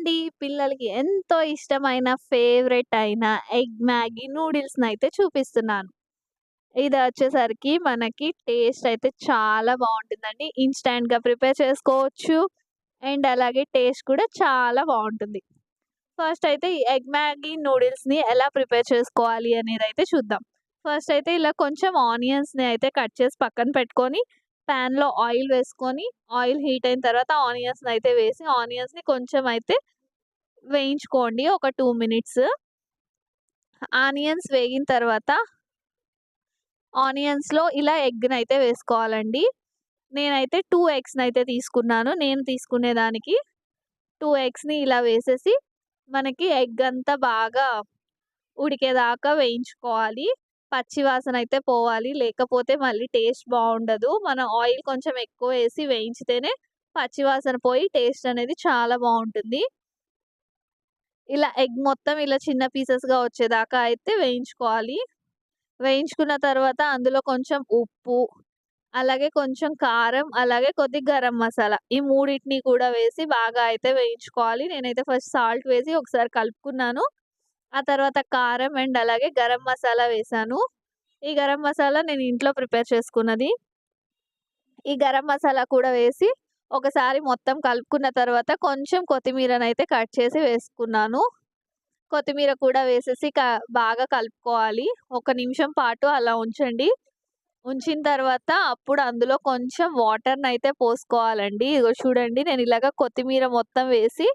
అండి. పిల్లలకి ఎంతో ఇష్టమైన ఫేవరెట్ అయిన ఎగ్ మ్యాగీ నూడిల్స్ని అయితే చూపిస్తున్నాను. ఇది వచ్చేసరికి మనకి టేస్ట్ అయితే చాలా బాగుంటుందండి ఇన్‌స్టాంట్‌గా ప్రిపేర్ చేసుకోవచ్చు. అండ్ అలాగే టేస్ట్ కూడా చాలా బాగుంటుంది ఫస్ట్ అయితే ఈ ఎగ్ మ్యాగీ నూడిల్స్‌ని ఎలా ప్రిపేర్ చేసుకోవాలి అనేది అయితే చూద్దాం. ఫస్ట్ అయితే ఇలా కొంచెం ఆనియన్స్‌ని అయితే కట్ చేసి పక్కన పెట్టుకొని, పాన్‌లో ఆయిల్ వేసుకొని, ఆయిల్ హీట్ అయిన తర్వాత ఆనియన్స్‌ని అయితే వేసి, ఆనియన్స్‌ని కొంచెం అయితే వేయించుకోండి ఒక టూ మినిట్స్. ఆనియన్స్ వేగిన తర్వాత ఆనియన్స్‌లో ఇలా ఎగ్‌నైతే వేసుకోవాలండి. నేనైతే టూ ఎగ్స్ని అయితే తీసుకున్నాను. నేను తీసుకునే దానికి 2 ఎగ్స్‌ని ఇలా వేసేసి, మనకి ఎగ్ అంతా బాగా ఉడికేదాకా వేయించుకోవాలి. పచ్చి వాసన అయితే పోవాలి. లేకపోతే మళ్ళీ టేస్ట్ బాగుండదు మన ఆయిల్ కొంచెం ఎక్కువ వేసి వేయించితేనే పచ్చి వాసన పోయి టేస్ట్ అనేది చాలా బాగుంటుంది ఇలా ఎగ్ మొత్తం ఇలా చిన్న పీసెస్‌గా వచ్చేదాకా అయితే వేయించుకోవాలి. వేయించుకున్న తర్వాత అందులో కొంచెం ఉప్పు, అలాగే కొంచెం కారం, అలాగే కొద్ది గరం మసాలా ఈ మూడింటిని కూడా వేసి బాగా అయితే వేయించుకోవాలి. నేనైతే ఫస్ట్ సాల్ట్ వేసి ఒకసారి కలుపుకున్నాను. ఆ తర్వాత కారం అండ్ అలాగే గరం మసాలా వేసాను ఈ గరం మసాలా నేను ఇంట్లో ప్రిపేర్ చేసుకున్నది. ఈ గరం మసాలా కూడా వేసి ఒకసారి మొత్తం కలుపుకున్న తర్వాత కొంచెం కొత్తిమీరనైతే కట్ చేసి వేసుకున్నాను. కొత్తిమీర కూడా వేసేసి క బాగా కలుపుకోవాలి. ఒక నిమిషం పాటు అలా ఉంచండి. ఉంచిన తర్వాత అప్పుడు అందులో కొంచెం వాటర్ని అయితే పోసుకోవాలండి. ఇగో చూడండి నేను ఇలాగ కొత్తిమీర మొత్తం వేసి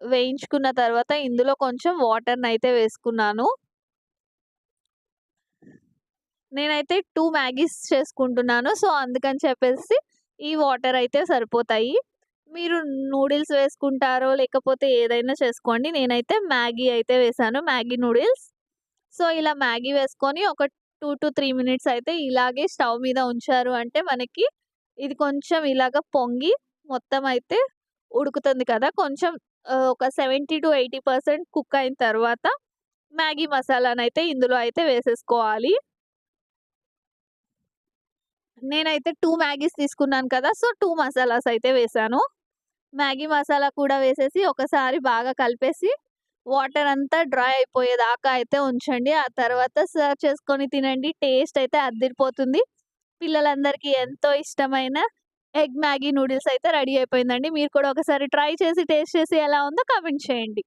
వేయించుకున్న తర్వాత ఇందులో కొంచెం వాటర్ని అయితే వేసుకున్నాను. నేనైతే టూ మ్యాగీస్ చేసుకుంటున్నాను. సో, అందుకని చెప్పేసి ఈ వాటర్ అయితే సరిపోతాయి. మీరు నూడిల్స్ వేసుకుంటారో లేకపోతే ఏదైనా చేసుకోండి. నేనైతే మ్యాగీ అయితే వేసాను మ్యాగీ నూడిల్స్. సో, ఇలా మ్యాగీ వేసుకొని ఒక 2-3 మినిట్స్ అయితే ఇలాగే స్టవ్ మీద ఉంచారు అంటే మనకి ఇది కొంచెం ఇలాగ పొంగి మొత్తం అయితే ఉడుకుతుంది కదా! కొంచెం ఒక seventy to eighty percent cook అయిన తర్వాత మ్యాగీ మసాలానైతే ఇందులో అయితే వేసేసుకోవాలి. నేనైతే టూ మ్యాగీస్ తీసుకున్నాను కదా! సో, టూ మసాలాస్ అయితే వేసాను మ్యాగీ మసాలా కూడా వేసేసి ఒకసారి బాగా కలిపేసి వాటర్ అంతా డ్రై అయిపోయేదాకా అయితే ఉంచండి. ఆ తర్వాత సర్వ్ చేసుకొని తినండి. టేస్ట్ అయితే అద్దిరిపోతుంది. పిల్లలందరికీ ఎంతో ఇష్టమైన ఎగ్ మ్యాగీ నూడిల్స్ అయితే రెడీ అయిపోయిందండి. మీరు కూడా ఒకసారి ట్రై చేసి టేస్ట్ చేసి ఎలా ఉందో కమెంట్ చేయండి.